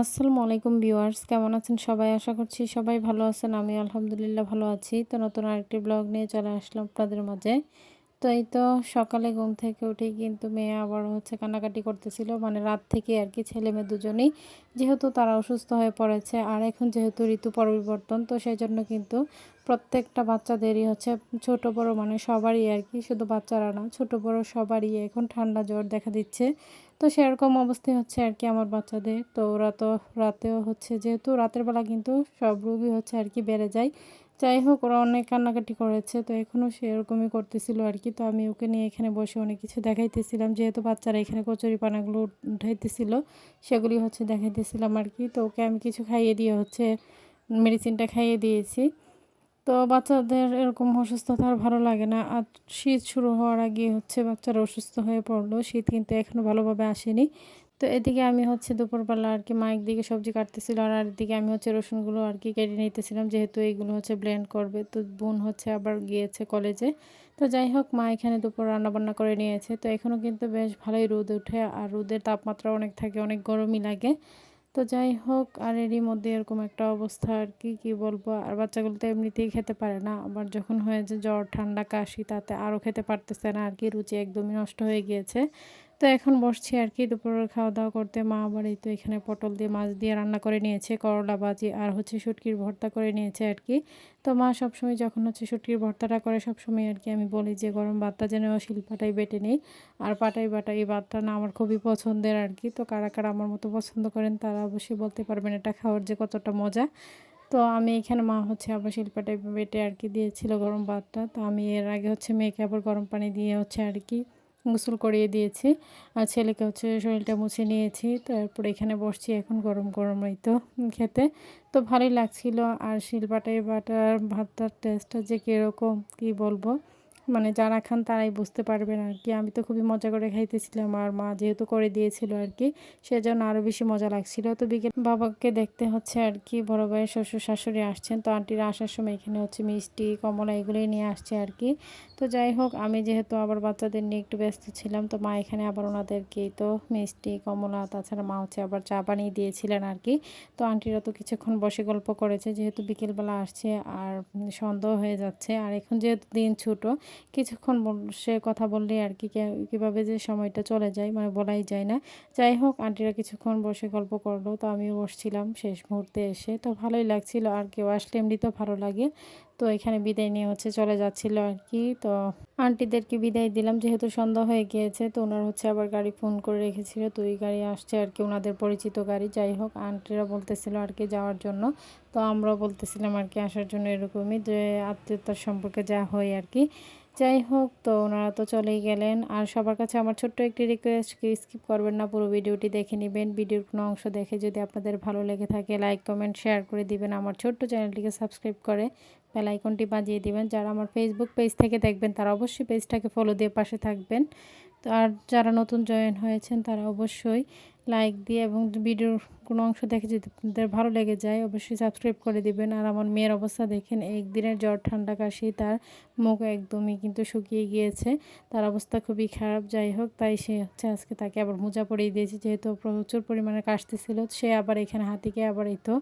আসসালামু আলাইকুম ভিউয়ার্স, কেমন আছেন সবাই? আশা করছি সবাই ভালো আছেন। আমি আলহামদুলিল্লাহ ভালো আছি। তো নতুন আরেকটি ব্লগ নিয়ে চলে আসলাম আপনাদের মাঝে। তো এই তো সকালে ঘুম থেকে উঠেই কিন্তু মেয়ে আবার হচ্ছে কান্নাকাটি করতেছিল। মানে রাত থেকে আর কি ছেলে মেয়ে দুজনেই যেহেতু তারা অসুস্থ হয়ে পড়েছে আর এখন যেহেতু ঋতু পরিবর্তন, তো সেই জন্য কিন্তু প্রত্যেকটা বাচ্চাদেরই হচ্ছে ছোট বড় মানে সবারই আর কি, শুধু বাচ্চারা না, ছোট বড় সবারই এখন ঠান্ডা জ্বর দেখা দিচ্ছে। তো সেরকম অবস্থায় হচ্ছে আর কি আমার বাচ্চাদের, তো ওরা তো রাতেও হচ্ছে যেহেতু রাতের বেলা কিন্তু সব রোগী হচ্ছে আর কি বেড়ে যায়। যাই হোক, ওরা অনেক কান্নাকাটি করেছে, তো এখনও সেরকমই করতেছিল আর কি। তো আমি ওকে নিয়ে এখানে বসে অনেক কিছু দেখাইতেছিলাম, যেহেতু বাচ্চারা এখানে কচুরি পানাগুলো উঠাইতেছিল, সেগুলি হচ্ছে দেখাইতেছিলাম আর কি। তো ওকে আমি কিছু খাইয়ে দিয়ে হচ্ছে মেডিসিনটা খাইয়ে দিয়েছি। তো বাচ্চাদের এরকম অসুস্থতা আর ভালো লাগে না। আর শীত শুরু হওয়ার আগে হচ্ছে বাচ্চারা অসুস্থ হয়ে পড়ল। শীত কিন্তু এখনও ভালোভাবে আসেনি। তো এদিকে আমি হচ্ছে দুপুরবেলা আর কি মায়ের দিকে সবজি কাটতেছিল আর এদিকে আমি হচ্ছে রসুনগুলো আর কি কেটে নিতেছিলাম। যেহেতু এইগুলো হচ্ছে ব্লেন্ড করবে, তো বোন হচ্ছে আবার গিয়েছে কলেজে তো যাই হোক, মা এখানে দুপুর রান্নাবান্না করে নিয়েছে। তো এখনও কিন্তু বেশ ভালোই রোদ ওঠে। আর রোদের তাপমাত্রা অনেক থাকে, অনেক গরমই লাগে। তো যাই হোক, আর এরই মধ্যে এরকম একটা অবস্থা আর কি কি বলব? আর বাচ্চাগুলো তো এমনিতেই খেতে পারে না। আবার যখন হয়েছে জ্বর, ঠান্ডা, কাশি, তাতে আরও খেতে পারতেছে না। আর কি, রুচি একদমই নষ্ট হয়ে গিয়েছে। তো এখন বসছি আর কি দুপুরের খাওয়া দাওয়া করতে। মা আবার এই তো এখানে পটল দিয়ে মাছ দিয়ে রান্না করে নিয়েছে, করলা বাজি আর হচ্ছে শুটকির ভর্তা করে নিয়েছে আর কি তো মা সবসময় যখন হচ্ছে শুটকির ভর্তাটা করে, সবসময় আর কি আমি বলি যে, গরম ভাতটা যেন শিলপাটাই বেটে নেই। আর পাটাই বাটা এই ভাতটা না আমার খুবই পছন্দের আর কি তো কারা কারা আমার মতো পছন্দ করেন, তারা অবশ্যই বলতে পারবেন এটা খাওয়ার যে কতটা মজা। তো আমি এখানে মা হচ্ছে আবার শিল্পাটাই বেটে আর কি দিয়েছিল গরম ভাতটা। তো আমি এর আগে হচ্ছে মেয়েকে আবার গরম পানি দিয়ে হচ্ছে আর কি গোসল করিয়ে দিয়েছি। আর ছেলেকে হচ্ছে শরীরটা মুছে নিয়েছি। তারপর এখানে বসছি এখন গরম গরম এই তো খেতে। তো ভালোই লাগছিল। আর শিলবাটায় বাটার ভাতটার টেস্টটা যে কীরকম, কী বলব? মানে যারা খান তারাই বুঝতে পারবেন আর কি আমি তো খুবই মজা করে খাইতেছিলাম আর মা যেহেতু করে দিয়েছিল আর কি সেজন্য আরও বেশি মজা লাগছিল। তো বিকেল বাবাকে দেখতে হচ্ছে আর কি বড় ভাইয়ের শ্বশুর শাশুড়ি আসছেন, তো আন্টিরা আসার সময় এখানে হচ্ছে মিষ্টি, কমলা এগুলোই নিয়ে আসছে আর কি তো যাই হোক, আমি যেহেতু আবার বাচ্চাদের নিয়ে একটু ব্যস্ত ছিলাম, তো মা এখানে আবার ওনাদেরকে তো মিষ্টি, কমলা, তাছাড়া মা হচ্ছে আবার চা বানিয়ে দিয়েছিলেন আর কি তো আন্টিরা তো কিছুক্ষণ বসে গল্প করেছে, যেহেতু বিকেলবেলা আসছে আর সন্দেহ হয়ে যাচ্ছে। আর এখন যেহেতু দিন ছোটো কিছুক্ষণ সে কথা বললে আর কি, কীভাবে যে সময়টা চলে যায় মানে বলাই যায় না। যাই হোক, আন্টিরা কিছুক্ষণ বসে গল্প করল, তো আমিও বসছিলাম শেষ মুহূর্তে এসে। তো ভালোই লাগছিল, আর কেউ আসলে এমনিতেও ভালো লাগে। তো এখানে বিদায় নিয়ে হচ্ছে চলে যাচ্ছিল আর কি, তো আন্টিদেরকে বিদায় দিলাম। যেহেতু সন্ধ্যা হয়ে গিয়েছে, তো ওনার হচ্ছে আবার গাড়ি ফোন করে রেখেছিল, তো ওই গাড়ি আসছে আর কি, ওনাদের পরিচিত গাড়ি। যাই হোক, আন্টিরা বলতেছিল আর কি যাওয়ার জন্য। তো আমরাও বলতেছিলাম আর কি, আসার জন্য এরকমই যে আত্মীয়তার সম্পর্কে যা হয় আর কি। যাই হোক তো ওনারা তো চলেই গেলেন। আর সবার কাছে আমার ছোট্ট একটি রিকোয়েস্ট স্কিপ করবেন না, পুরো ভিডিওটি দেখে নেবেন। ভিডিওর কোনো অংশ দেখে যদি আপনাদের ভালো লেগে থাকে লাইক কমেন্ট শেয়ার করে দিবেন। আমার ছোট্ট চ্যানেলটিকে সাবস্ক্রাইব করে বেল আইকনটি বাজিয়ে দিবেন। যারা আমার ফেসবুক পেজ থেকে দেখবেন, তারা অবশ্যই পেজটাকে ফলো দিয়ে পাশে থাকবেন। তো আর যারা নতুন জয়েন হয়েছেন, তারা অবশ্যই লাইক দিয়ে এবং ভিডিওর কোনো অংশ দেখে যদি আপনাদের ভালো লেগে যায়, অবশ্যই সাবস্ক্রাইব করে দিবেন। আর আমার মেয়ের অবস্থা দেখেন, একদিনের জ্বর, ঠান্ডা কাশি, তার মুখ একদমই কিন্তু শুকিয়ে গিয়েছে। তার অবস্থা খুবই খারাপ, যাই হোক, তাই সে হচ্ছে আজকে তাকে আবার মোজা পরিয়ে দিয়েছে। যেহেতু প্রচুর পরিমাণে কাশতেছিল, সে আবার এখানে হাতিকে আবার এই তো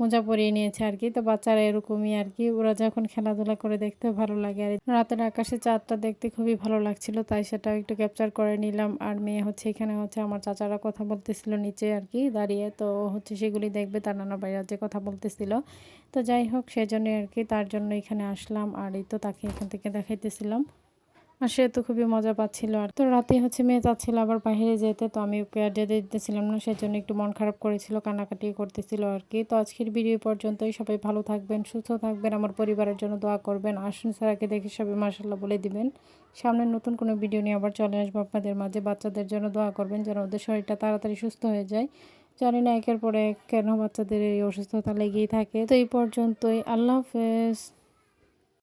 মোজা পরিয়ে নিয়েছে আর কি। তো বাচ্চারা এরকমই আর কি, ওরা যখন খেলাধুলা করে দেখতে ভালো লাগে আর রাতের আকাশে চাঁদটা দেখতে খুবই ভালো লাগছিল, তাই সেটাও একটু ক্যাপচার করে নিলাম। আর মেয়ে হচ্ছে এখানে হচ্ছে আমার চাচারা কথা বলতেছিল নিচে আর কি, দাঁড়িয়ে। তো হচ্ছে সেগুলি দেখবে তার নানা ভাইরা যে কথা বলতেছিল। তো যাই হোক, সেজন্যই আর কি তার জন্য এখানে আসলাম আর এই তো তাকে এখান থেকে দেখাইতেছিলাম। আর সে তো খুবই মজা পাচ্ছিল। আর তো রাতে হচ্ছে মেয়ে চাচ্ছিল আবার বাইরে যেতে, তো আমি ওকে আর যেতে দিতেছিলাম না, সেজন্য একটু মন খারাপ করেছিল, কান্নাকাটি করতেছিল আর কি। তো আজকের ভিডিও পর্যন্তই। সবাই ভালো থাকবেন, সুস্থ থাকবেন, আমার পরিবারের জন্য দোয়া করবেন। আসুন স্যারাকে দেখে সবাই মার্শাল্লাহ বলে দিবেন। সামনে নতুন কোনো ভিডিও নিয়ে আবার চলে আসব আপনাদের মাঝে। বাচ্চাদের জন্য দোয়া করবেন যেন ওদের শরীরটা তাড়াতাড়ি সুস্থ হয়ে যায়। জানি না একের পরে কেন বাচ্চাদের এই অসুস্থতা লেগেই থাকে। তো এই পর্যন্তই। আল্লাহ হাফেজ।